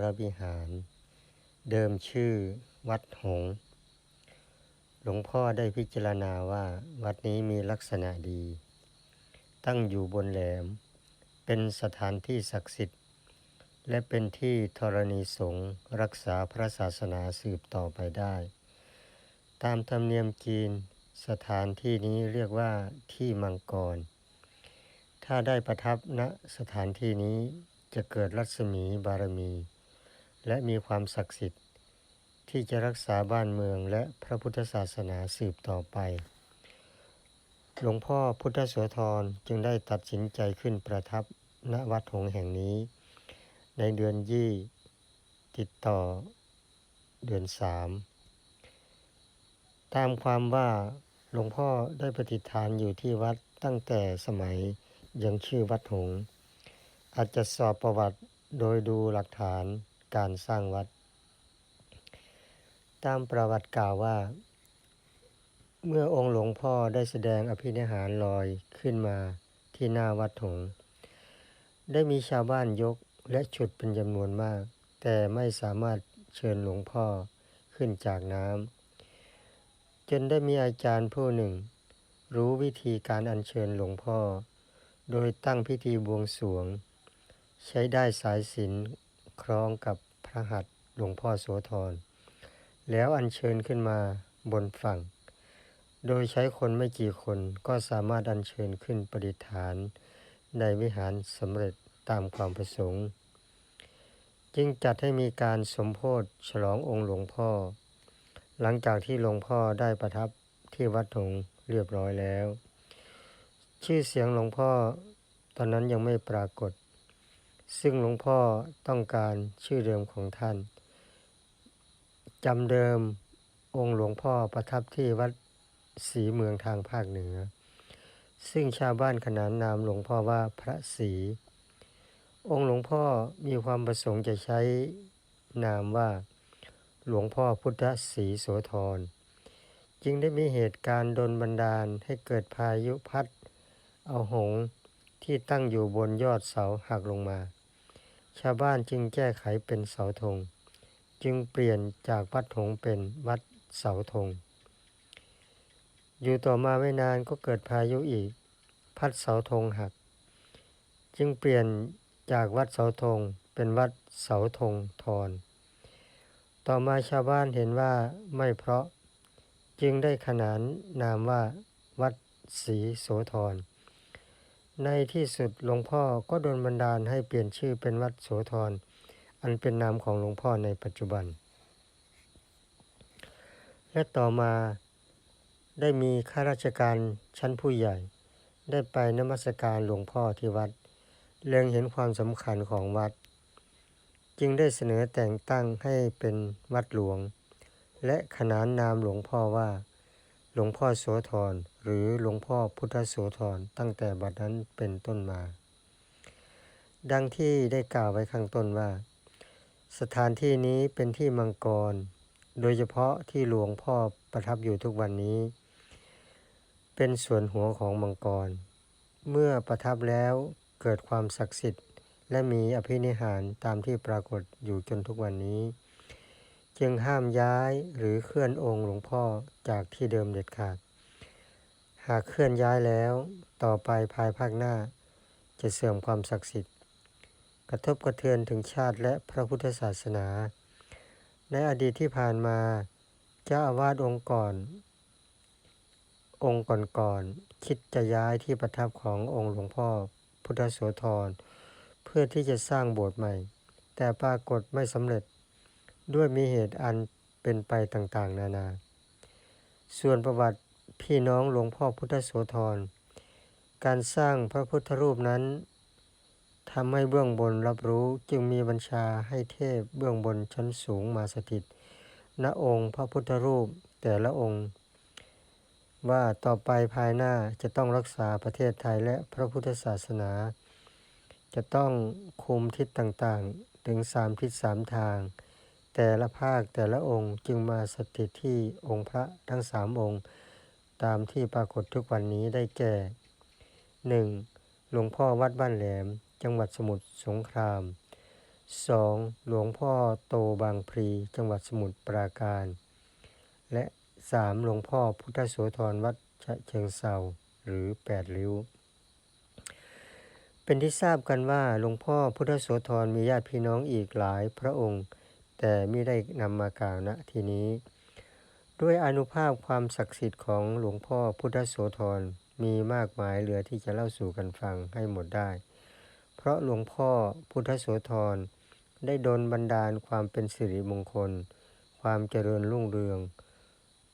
รวิหาร เดิมชื่อวัดหง หลวงพ่อได้พิจารณาว่าวัดนี้มีลักษณะดี ตั้งอยู่บนแหลม เป็นสถานที่ศักดิ์สิทธิ์ และเป็นที่ธรณีสงฆ์รักษาพระศาสนาสืบต่อไปได้ ตามธรรมเนียมจีนสถานที่นี้เรียกว่าที่มังกร ถ้าได้ประทับณสถานที่นี้จะเกิดรัศมีบารมี และมีความศักดิ์สิทธิ์ ที่จะรักษาบ้านเมืองและพระพุทธศาสนาสืบต่อไป หลวงพ่อพุทธโสธรจึงได้ตัดสินใจขึ้นประทับณวัดหงแห่งนี้ ในเดือนยี่ติดต่อเดือนสามตามความว่าหลวงพ่อได้ปฏิฐานอยู่ที่วัดตั้งแต่สมัยยังชื่อวัดหง อาจจะสอบประวัติโดยดูหลักฐาน การสร้างวัด ตามประวัติกล่าวว่า เมื่อองค์หลวงพ่อได้แสดงอภินิหารลอยขึ้นมาที่หน้าวัดหงได้มีชาวบ้านยกและฉุดเป็นจำนวนมาก แต่ไม่สามารถเชิญหลวงพ่อขึ้นจากน้ำจนได้มีอาจารย์ผู้หนึ่ง รู้วิธีการอัญเชิญหลวงพ่อ โดยตั้งพิธีบวงสรวง ใช้ได้สายสิญจน คล้องกับพระหัตถ์หลวงพ่อโสธร แล้วอัญเชิญขึ้นมาบนฝั่ง โดยใช้คนไม่กี่คนก็สามารถอัญเชิญขึ้นประดิษฐาน ในวิหารสำเร็จตามความประสงค์ จึงจัดให้มีการสมโพธิฉลององค์หลวงพ่อ หลังจากที่หลวงพ่อได้ประทับที่วัดหงเรียบร้อยแล้ว ชื่อเสียงหลวงพ่อตอนนั้นยังไม่ปรากฏ ซึ่งหลวงพ่อต้องการชื่อเดิมของท่านจำเดิมองค์หลวงพ่อประทับที่วัดศรีเมืองทางภาคเหนือ ซึ่งชาวบ้านขนานนามหลวงพ่อว่าพระศรีองค์หลวงพ่อมีความประสงค์จะใช้นามว่า หลวงพ่อพุทธศรีโสธรจึงได้มีเหตุการณ์ดนบันดาลให้เกิดพายุพัด เอาหง ที่ตั้งอยู่บนยอดเสาหักลงมา ชาวบ้านจึงแก้ไขเป็นเสาธง จึงเปลี่ยนจากวัดหงเป็นวัดเสาธง อยู่ต่อมาไม่นานก็เกิดพายุอีก พัดเสาธงหัก จึงเปลี่ยนจากวัดเสาธงเป็นวัดเสาธงทอน ต่อมาชาวบ้านเห็นว่าไม่เพราะจึงได้ขนานนามว่า วัดศรีโสธร ในที่สุดหลวงพ่อก็โดนบันดาลให้เปลี่ยนชื่อเป็นวัดโสธร อันเป็นนามของหลวงพ่อในปัจจุบัน และต่อมาได้มีข้าราชการชั้นผู้ใหญ่ ได้ไปนมัสการหลวงพ่อที่วัด เล็งเห็นความสำคัญของวัด จึงได้เสนอแต่งตั้งให้เป็นวัดหลวง และขนานนามหลวงพ่อว่า หลวงพ่อโสธรหรือหลวงพ่อพุทธโสธรตั้งแต่บัดนั้นเป็นต้นมา ดังที่ได้กล่าวไว้ข้างต้นว่า สถานที่นี้เป็นที่มังกร โดยเฉพาะที่หลวงพ่อประทับอยู่ทุกวันนี้ เป็นส่วนหัวของมังกร เมื่อประทับแล้วเกิดความศักดิ์สิทธิ์ และมีอภินิหารตามที่ปรากฏอยู่จนทุกวันนี้ จึงห้ามย้ายหรือเคลื่อนองค์หลวงพ่อ จากที่เดิมเด็ดขาด หากเคลื่อนย้ายแล้วต่อไปภายภาคหน้า จะเสื่อมความศักดิ์สิทธิ์ กระทบกระเทือนถึงชาติและพระพุทธศาสนา ในอดีตที่ผ่านมาเจ้าอาวาสองค์ก่อน องค์ก่อนๆคิดจะย้ายที่ประทับขององค์หลวงพ่อพุทธโสธรเพื่อที่จะสร้างโบสถ์ใหม่ แต่ปรากฏไม่สำเร็จด้วยมีเหตุอันเป็นไปต่างๆ นานา ส่วนประวัติพี่น้องหลวงพ่อพุทธโสธร การสร้างพระพุทธรูปนั้นทำให้เบื้องบนรับรู้จึงมีบัญชาให้เทพเบื้องบนชั้นสูงมาสถิต ณองค์พระพุทธรูปแต่ละองค์ ว่าต่อไปภายหน้าจะต้องรักษาประเทศไทยและพระพุทธศาสนา จะต้องคุมทิศต่างๆ ถึงสามทิศสามทาง แต่ละภาคแต่ละองค์จึงมาสถิตที่องค์พระทั้งสามองค์ ตามที่ปรากฏทุกวันนี้ได้แก่ 1. หลวงพ่อวัดบ้านแหลม จังหวัดสมุทรสงคราม 2. หลวงพ่อโตบางพลีจังหวัดสมุทรปราการ และ 3. หลวงพ่อพุทธโสธรวัดฉะเชิงเซาหรือแปดริ้ว เป็นที่ทราบกันว่าหลวงพ่อพุทธโสธรมีญาติพี่น้องอีกหลายพระองค์ แต่ไม่ได้นำมากล่าวณที่นี้ ด้วยอนุภาพความศักดิ์สิทธิ์ของหลวงพ่อพุทธโสธรมีมากมายเหลือที่จะเล่าสู่กันฟังให้หมดได้ เพราะหลวงพ่อพุทธโสธรได้ดลบันดาลความเป็นสิริมงคล ความเจริญรุ่งเรือง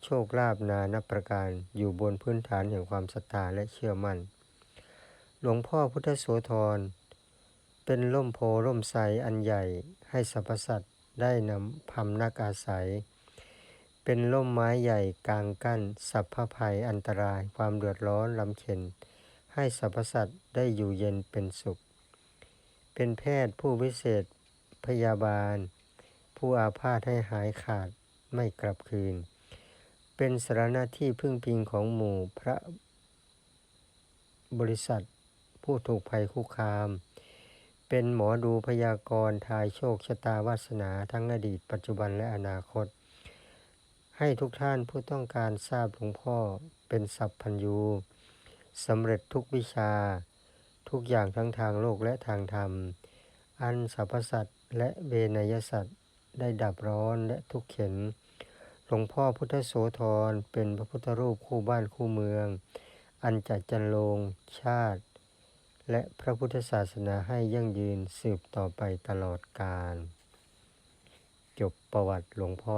โชคลาภนานับประการอยู่บนพื้นฐานแห่งความศรัทธาและเชื่อมั่น หลวงพ่อพุทธโสธรเป็นร่มโพร่มไทรอันใหญ่ให้สรรพสัตว ได้นำพำนักอาศัย เป็นร่มไม้ใหญ่กลางกั้นสัพพภัยอันตรายความเดือดร้อนลำเค็ญให้สรรพสัตว์ได้อยู่เย็นเป็นสุข เป็นแพทย์ผู้วิเศษพยาบาล ผู้อาพาธให้หายขาดไม่กลับคืน เป็นสารณะที่พึ่งพิงของหมู่พระบริษัทผู้ถูกภัยคุกคาม เป็นหมอดูพยากรณ์ทายโชคชะตาวาสนาทั้งอดีต ปัจจุบันและอนาคต ให้ทุกท่านผู้ต้องการทราบหลวงพ่อเป็นสัพพัญญูสำเร็จทุกวิชา ทุกอย่างทั้งทางโลกและทางธรรม อันสรรพสัตว์และเวนยสัตว์ได้ดับร้อนและทุกเข็นหลวงพ่อพุทธโสธรเป็นพระพุทธรูปคู่บ้านคู่เมือง อันจัดจันลงชาติ และพระพุทธศาสนาให้ยั่งยืนสืบต่อไปตลอดกาลจบประวัติหลวงพ่อ